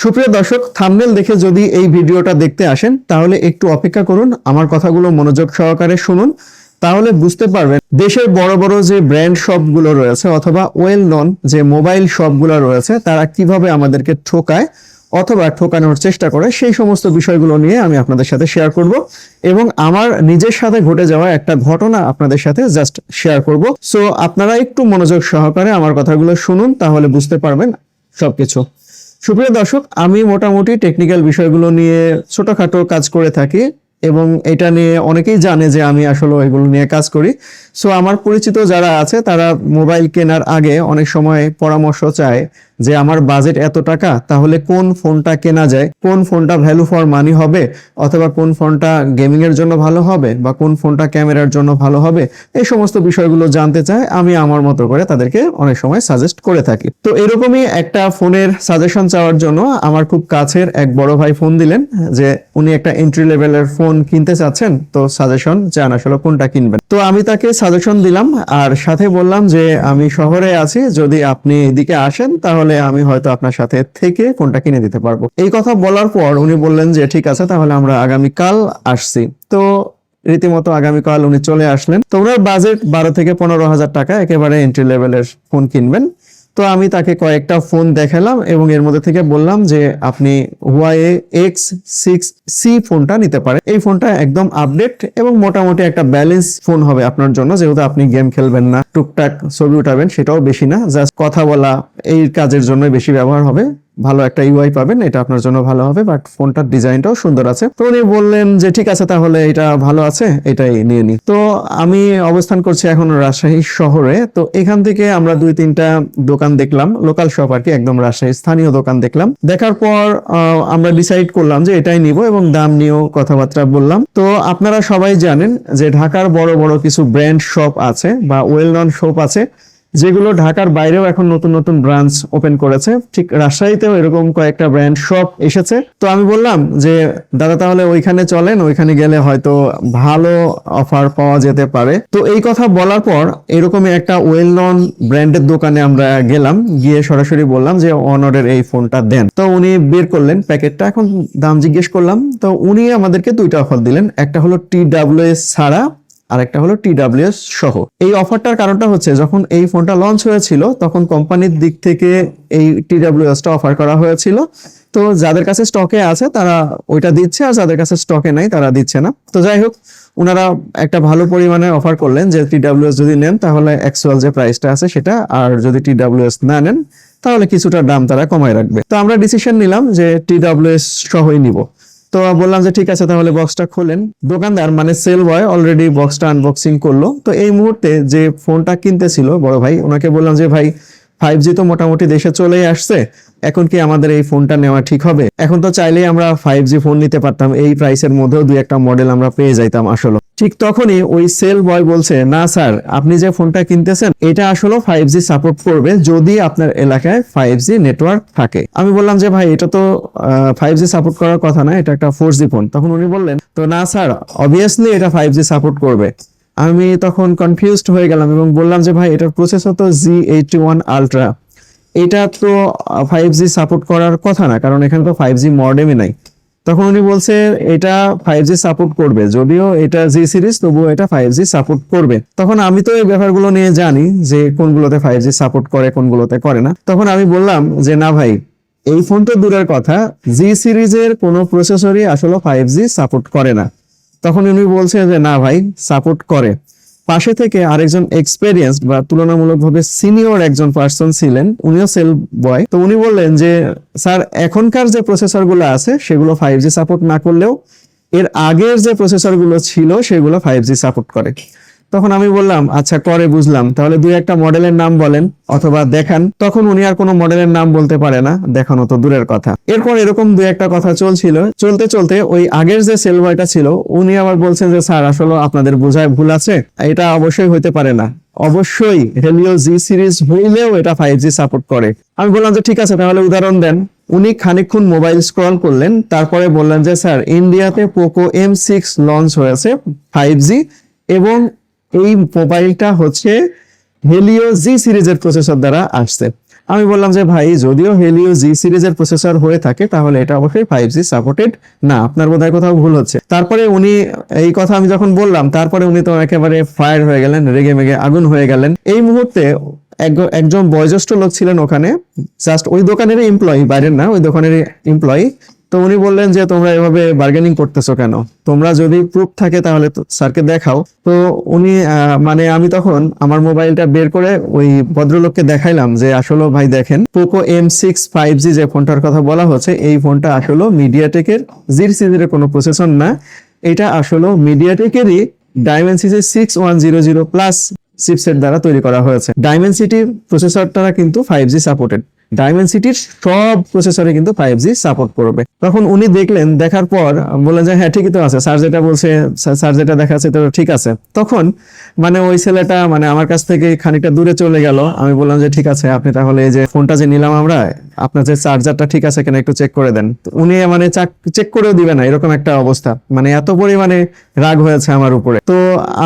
সুপ্রিয় দর্শক থাম্বনেল দেখে যদি এই ভিডিওটা দেখতে আসেন, তাহলে একটু অপেক্ষা করুন, আমার কথাগুলো মনোযোগ সহকারে শুনুন। তাহলে বুঝতে পারবেন, দেশের বড় বড় যে ব্র্যান্ড শপগুলো রয়েছে অথবা ওয়েল নন যে মোবাইল শপগুলো রয়েছে, তারা কীভাবে আমাদেরকে ঠকায় অথবা ঠোকানোর চেষ্টা করে, সেই সমস্ত বিষয়গুলো নিয়ে আমি আপনাদের সাথে শেয়ার করব। এবং আমার নিজের সাথে ঘটে যাওয়া একটা ঘটনা আপনাদের সাথে জাস্ট শেয়ার করব। সো আপনারা একটু মনোযোগ সহকারে আমার কথাগুলো শুনুন, তাহলে বুঝতে পারবেন সবকিছু। সুপ্রিয় দর্শক, আমি মোটামুটি টেকনিক্যাল বিষয়গুলো নিয়ে ছোটখাটো কাজ করে থাকি এবং এটা নিয়ে অনেকেই জানে যে আমি আসলে এগুলো নিয়ে কাজ করি। সো আমার পরিচিত যারা আছে, তারা মোবাইল কেনার আগে অনেক সময় পরামর্শ চায় যে আমার বাজেট এত টাকা, তাহলে কোন ফোনটা কেনা যায়? কোন ফোনটা ভ্যালু ফর মানি হবে? অথবা কোন ফোনটা গেমিং এর জন্য ভালো হবে? বা কোন ফোনটা ক্যামেরার জন্য ভালো হবে? এই সমস্ত বিষয়গুলো জানতে চায়, আমি আমার মতো করে তাদেরকে অনেক সময় সাজেস্ট করে থাকি। তো এরকমই একটা ফোনের সাজেশন চাওয়ার জন্য আমার খুব কাছের এক বড় ভাই ফোন দিলেন, যে উনি একটা এন্ট্রি লেভেলের ফোন কিনতে চাচ্ছেন। তো সাজেশন চান আসলে কোনটা কিনবেন। তো আমি তাকে সাজেশন দিলাম, আর সাথে বললাম যে, আমি শহরে আছি, যদি আপনি এদিকে আসেন, তাহলে আমি হয়তো আপনার সাথে থেকে কোনটা কিনে দিতে পারব। এই কথা বলার পর উনি বললেন যে, ঠিক আছে, তাহলে আমরা আগামীকাল আসছি। তো রীতিমতো আগামীকাল উনি চলে আসলেন। তো ওনার বাজেট বারো থেকে পনেরো হাজার টাকা, একেবারে এন্ট্রি লেভেলের ফোন কিনবেন। তো আমি তাকে কয়েকটা ফোন দেখালাম এবং এর মধ্যে থেকে বললাম যে আপনি হুয়াই এক্স সিক্স সি ফোনটা নিতে পারেন। এই ফোনটা একদম আপডেট এবং মোটামুটি একটা ব্যালেন্স ফোন হবে আপনার জন্য, যেহেতু আপনি গেম খেলবেন না, টুকটাক ছবি উঠাবেন, সেটাও বেশি না জাস্ট কথা বলা, এই কাজের জন্য বেশি ব্যবহার হবে। ভালো একটা ইউআই পাবেন, এটা আপনার জন্য ভালো হবে বাট ফোনটার ডিজাইনটাও সুন্দর আছে। তো উনি বললেন যে, ঠিক আছে, তাহলে এটা ভালো আছে, এটাই নিয়ে নি। তো আমি অবস্থান করছি এখন রাজশাহী শহরে। তো এখান থেকে আমরা দুই, তিনটা দোকান দেখলাম লোকাল শপ আর কি, একদম রাজশাহী স্থানীয় দোকান দেখলাম। দেখার পর আমরা ডিসাইড করলাম যে, এটাই নিব এবং দাম নিয়েও কথাবার্তা বললাম। তো আপনারা সবাই জানেন যে, ঢাকার বড় বড় কিছু ব্র্যান্ড শপ আছে বা ওয়েল নন শপ আছে। যেগুলো ঢাকার বাইরেও এখন নতুন নতুন ব্রাঞ্চ ওপেন করেছে। ঠিক রাজশাহীতেও এরকম কয়েকটা ব্র্যান্ড শপ এসেছে। তো আমি বললাম যে, দাদা, তাহলে ওইখানে চলেন, ওইখানে গেলে হয়তো ভালো অফার পাওয়া যেতে পারে। তো এই কথা বলার পর এরকমই একটা ওয়েল নন ব্র্যান্ডের দোকানে আমরা গেলাম। গিয়ে সরাসরি বললাম যে অনারের এই ফোনটা দেন। তো উনি বের করলেন প্যাকেটটা। এখন দাম জিজ্ঞেস করলাম। তো উনি আমাদেরকে দুইটা অফার দিলেন। একটা হলো টি ডাব্লিউএস ছাড়া আরেকটা হলো টিডাব্লিউএস সহ। এই অফারটার কারণটা হচ্ছে যখন এই ফোনটা লঞ্চ হয়েছিল, তখন কোম্পানির দিক থেকে এই টিডাব্লিউএসটা অফার করা হয়েছিল। তো যাদের কাছে স্টকে আছে, তারা ওইটা দিচ্ছে, আর যাদের কাছে স্টকে নাই, তারা দিচ্ছে না। তো যাই হোক, ওনারা একটা ভালো পরিমাণে অফার করলেন যে টিডাব্লিউএস যদি নেন, তাহলে অ্যাকচুয়াল যে প্রাইসটা আছে সেটা, আর যদি টিডাব্লিউএস না নেন, তাহলে কিছুটা দাম তারা কমায় রাখবে। তো আমরা ডিসিশন নিলাম যে টিডাব্লিউএস সহই নিব। তো বললাম যে ঠিক আছে, তাহলে বক্সটা খোলেন। দোকানদার মানে সেল বয় অলরেডি বক্সটা আনবক্সিং করল। তো এই মুহূর্তে যে ফোনটা কিনতেছিল, বড় ভাই, ওনাকে বললাম যে, ভাই ফাইভ জি তো মোটামুটি দেশে চলেই আসছে। এখন কি আমাদের এই ফোনটা নেওয়া ঠিক হবে? এখন তো চাইলেই আমরা ফাইভ জি ফোন নিতে পারতাম। এই প্রাইসের মধ্যেও দুই একটা মডেল আমরা পেয়ে যাইতাম আসলে। ঠিক তখনই ওই সেল বয় বলছে, না স্যার, আপনি যে ফোনটা কিনতেছেন, এটা আসলে ফাইভ জি সাপোর্ট করবে যদি আপনার এলাকায় ফাইভ জি নেটওয়ার্ক থাকে। আমি বললাম যে, ভাই, এটা তো ফাইভ জি সাপোর্ট করার কথা না, এটা একটা ফোর জি ফোন তখন উনি বললেন, তো না স্যার অবভিয়াসলি এটা ফাইভ জি সাপোর্ট করবে। আমি তখন কনফিউজড হয়ে গেলাম এবং বললাম যে, ভাই, এটার প্রসেসর তো জি এইটি ওয়ান আলট্রা এটা তো ফাইভ জি সাপোর্ট করার কথা না, কারণ এখানে তো ফাইভ জি মডেমই নাই। তখন উনি বলছে, এটা ফাইভ জি সাপোর্ট করবে। যদিও এটা জি সিরিজ তবুও এটা ফাইভ জি সাপোর্ট করবে। তখন আমি তো এই ব্যাপারগুলো নিয়ে জানি যে কোনগুলোতে ফাইভ জি সাপোর্ট করে, কোনগুলোতে করে না। তখন আমি বললাম যে, না ভাই, এই ফোন তো দূরের কথা। জি সিরিজের কোনো প্রসেসরই আসলে ফাইভ জি সাপোর্ট করে না। তখন উনি বলছে যে, না ভাই সাপোর্ট করে। পাশে থেকে আরেকজন এক্সপেরিয়েন্স বা তুলনামূলকভাবে সিনিয়র একজন পার্সন ছিলেন, উনিও সেল বয় তো উনি বললেন যে, স্যার, এখনকার যে প্রসেসরগুলো আছে, সেগুলো ফাইভ জি সাপোর্ট না করলেও এর আগের যে প্রসেসরগুলো ছিল, সেগুলো ফাইভ জি সাপোর্ট করে। তখন আমি বললাম আচ্ছা করে বুঝলাম। তাহলে দুই একটা মডেলের নাম বলেন অথবা দেখান। তখন উনি আর কোনো মডেলের নাম বলতে পারে না, দেখানো তো দূরের কথা। এরপর এরকম দুই একটা কথা চলছিল। চলতে চলতে ওই আগের যে সেল বয়টা ছিল, উনি আবার বলছেন যে, স্যার, আসলে আপনাদের বোঝায় ভুল আছে। এটা অবশ্যই হইতে পারে না। অবশ্যই হেলিও জি সিরিজ হইলেও এটা ফাইভ জি সাপোর্ট করে। আমি বললাম যে, ঠিক আছে, তাহলে উদাহরণ দেন। উনি খানিকক্ষণ মোবাইল স্ক্রল করলেন, তারপরে বললেন যে, স্যার ইন্ডিয়াতে পোকো এম সিক্স লঞ্চ হয়েছে ফাইভ জি এবং এই মোবাইলটা হচ্ছে হেলিও জি সিরিজের প্রসেসর দ্বারা আসছে। আমি বললাম যে, ভাই, যদিও হেলিও জি সিরিজের প্রসেসর হয়ে থাকে, তাহলে এটা অবশ্যই ফাইভ জি সাপোর্টেড না, আপনার বোধহয় কোথাও ভুল হচ্ছে। তারপরে উনি, এই কথা আমি যখন বললাম, তারপরে উনি তো একেবারে ফায়ার হয়ে গেলেন, রেগে মেগে আগুন হয়ে গেলেন। এই মুহূর্তে এক- একজন বয়োজ্যেষ্ঠ লোক ছিলেন ওখানে জাস্ট ওই দোকানেরই এমপ্লয়ি বাইরের না, ওই দোকানের এমপ্লয়ি তো উনি বললেন যে, তোমরা এভাবে বার্গেনিং করতেছো কেন? তোমরা যদি প্রুফ থাকে তাহলে তো স্যারকে দেখাও। তো উনি মানে আমি তখন আমার মোবাইলটা বের করে ওই ভদ্রলোককে দেখাইলাম যে, আসলে ভাই দেখেন, Poco M six five G যে ফোনটার কথা বলা হচ্ছে, এই ফোনটা আসলে মিডিয়াটেকের জির সিরিজের কোনো প্রসেসর না। এটা আসলে মিডিয়াটেকেরই ডায়মেন্সিসের six one zero zero plus chipset দ্বারা তৈরি করা হয়েছে। ডায়মেনসিটির প্রসেসরটা কিন্তু ফাইভ জি সাপোর্টেড ডায়মেনসিটির সব প্রসেসরে কিন্তু ফাইভ জি সাপোর্ট করবে। তখন উনি দেখলেন, দেখার পর বললেন যে হ্যাঁ ঠিকই তো আছে। স্যার যেটা বলছে স্যার যেটা দেখাচ্ছে তো ঠিক আছে। তখন মানে ওই ছেলেটা মানে আমার কাছ থেকে খানিকটা দূরে চলে গেল। আমি বললাম যে, ঠিক আছে, আপনি তাহলে এই যে ফোনটা যে নিলাম আমরা, আপনার যে চার্জারটা ঠিক আছে কিনা একটু চেক করে দেন। উনি মানে চেক করেও দিবে না, এরকম একটা অবস্থা। মানে এত পরিমাণে রাগ হয়েছে আমার উপরে। তো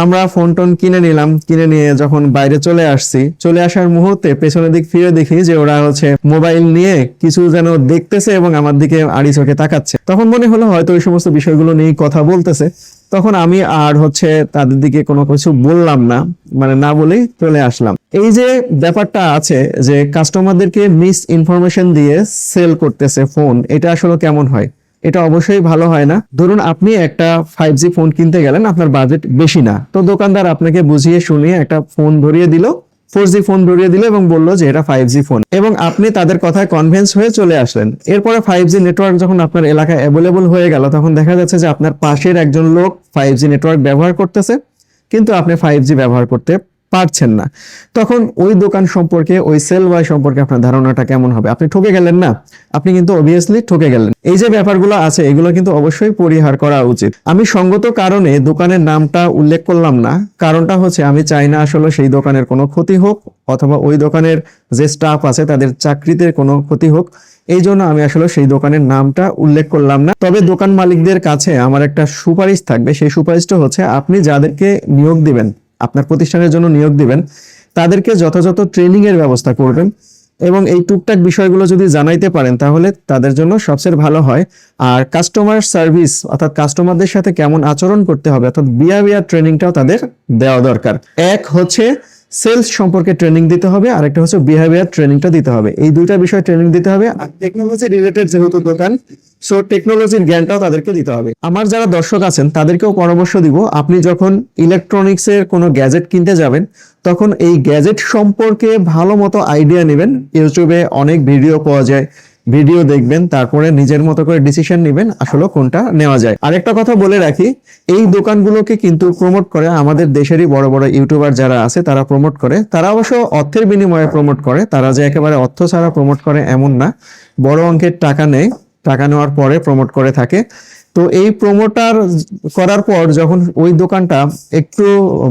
আমরা ফোন টোন কিনে নিলাম। কিনে নিয়ে যখন বাইরে চলে আসছি, চলে আসার মুহূর্তে পেছনের দিক ফিরে দেখি যে, ওরা হচ্ছে মোবাইল নিয়ে কিছু যেন দেখতেছে এবং আমার দিকে আড়ি চোখে তাকাচ্ছে। তখন মনে হলো হয়তো ওই সমস্ত বিষয়গুলো নিয়ে কথা বলতেছে। তখন আমি আর হচ্ছে তাদের দিকে কোনো কিছু বললাম না মানে না বলেই চলে আসলাম। এই যে ব্যাপারটা আছে যে কাস্টমারদেরকে মিস ইনফরমেশন দিয়ে সেল করতেছে ফোন, এটা আসলে কেমন হয়? এটা অবশ্যই ভালো হয় না। ধরুন আপনি একটা ফাইভ জি ফোন কিনতে গেলেন, আপনার বাজেট বেশি না। তো দোকানদার আপনাকে বুঝিয়ে শুনিয়ে একটা ফোন ধরিয়ে দিল ফোর জি ফোন ধরিয়ে দিল এবং বলল যে এটা ফাইভ জি ফোন এবং আপনি তাদের কথায় কনভিন্স হয়ে চলে আসলেন। এরপরে ফাইভ জি নেটওয়ার্ক যখন আপনার এলাকায় অ্যাভেলেবল হয়ে গেল, তখন দেখা যাচ্ছে যে আপনার পাশের একজন লোক ফাইভ জি নেটওয়ার্ক ব্যবহার করতেছে। কিন্তু আপনি ফাইভ জি ব্যবহার করতে পারছেন না। তখন ওই দোকান সম্পর্কে, ওই সেল বয় সম্পর্কে আপনার ধারণাটা কেমন হবে? আপনি ঠকে গেলেন না। আপনি কিন্তু অবভিয়াসলি ঠকে গেলেন। এই যে ব্যাপারগুলো আছে, এগুলো কিন্তু অবশ্যই পরিহার করা উচিত। আমি সঙ্গত কারণে দোকানের নামটা উল্লেখ করলাম না। কারণটা হচ্ছে, আমি চাই না আসলে সেই দোকানের কোনো ক্ষতি হোক, অথবা ওই দোকানের যে স্টাফ আছে, তাদের চাকরিতে কোনো ক্ষতি হোক। এই জন্য আমি আসলে সেই দোকানের নামটা উল্লেখ করলাম না। তবে দোকান মালিকদের কাছে আমার একটা সুপারিশ থাকবে। সেই সুপারিশটা হচ্ছে, আপনি যাদেরকে নিয়োগ দিবেন আপনার প্রতিষ্ঠানের জন্য নিয়োগ দিবেন, তাদেরকে যথাযথ ট্রেনিং এর ব্যবস্থা করবেন এবং এই টুকটাক বিষয়গুলো যদি জানাইতে পারেন তাহলে তাদের জন্য সবচেয়ে ভালো হয়। আর কাস্টমার সার্ভিস অর্থাৎ কাস্টমারদের সাথে কেমন আচরণ করতে হবে, অর্থাৎ বিহেভিয়ার ট্রেনিংটাও তাদের দেওয়া দরকার। এক হচ্ছে সেলস সম্পর্কে ট্রেনিং দিতে হবে আর একটা হচ্ছে বিহেভিয়ার ট্রেনিংটা দিতে হবে। এই দুইটা বিষয় ট্রেনিং দিতে হবে, আর টেকনোলজি রিলেটেড যেহেতু দোকান সো টেকনোলজির জ্ঞানটাও তাদেরকে দিতে হবে। আমার যারা দর্শক আছেন, তাদেরকেও পরামর্শ দিব, আপনি যখন ইলেকট্রনিক্স এর কোনো গ্যাজেট কিনতে যাবেন, তখন এই গ্যাজেট সম্পর্কে ভালো মতো আইডিয়া নেবেন। ইউটিউবে অনেক ভিডিও পাওয়া যায় ভিডিও দেখবেন, তারপরে নিজের মতো করে ডিসিশন নেবেন আসলে কোনটা নেওয়া যায়। আরেকটা কথা বলে রাখি, এই দোকানগুলোকে কিন্তু প্রমোট করে আমাদের দেশেরই বড় বড় ইউটিউবার যারা আছে, তারা প্রমোট করে। তারা অবশ্য অর্থের বিনিময়ে প্রমোট করে, তারা যে একেবারে অর্থ ছাড়া প্রমোট করে এমন না। বড় অঙ্কের টাকা নেয়, টাকা নেওয়ার পরে প্রমোট করে থাকে। তো এই প্রমোটার করার পর যখন ওই দোকানটা একটু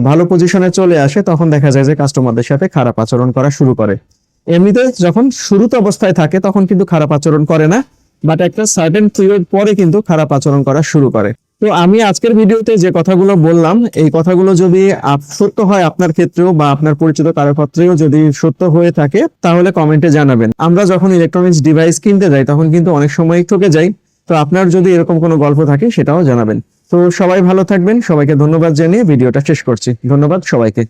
ভালো পজিশনে চলে আসে, তখন দেখা যায় যে কাস্টমারদের সাথে খারাপ আচরণ করা শুরু করে। এমনিতে যখন শুরুতে অবস্থায় থাকে, তখন কিন্তু খারাপ আচরণ করে না বাট একটা সার্টেন পিরিয়ড পরে কিন্তু খারাপ আচরণ করা শুরু করে। তো আমি আজকের ভিডিওতে যে কথাগুলো বললাম, এই কথাগুলো যদি সত্য হয় আপনার ক্ষেত্রেও বা আপনার পরিচিত কারও ক্ষেত্রেও যদি সত্য হয়ে থাকে, তাহলে কমেন্টে জানাবেন। আমরা যখন ইলেকট্রনিক্স ডিভাইস কিনতে যাই, তখন কিন্তু অনেক সময় ঠকে যাই, তো আপনার যদি এরকম কোনো গল্প থাকে, সেটাও জানাবেন। তো সবাই ভালো থাকবেন, সবাইকে ধন্যবাদ জানিয়ে ভিডিওটা শেষ করছি। ধন্যবাদ সবাইকে।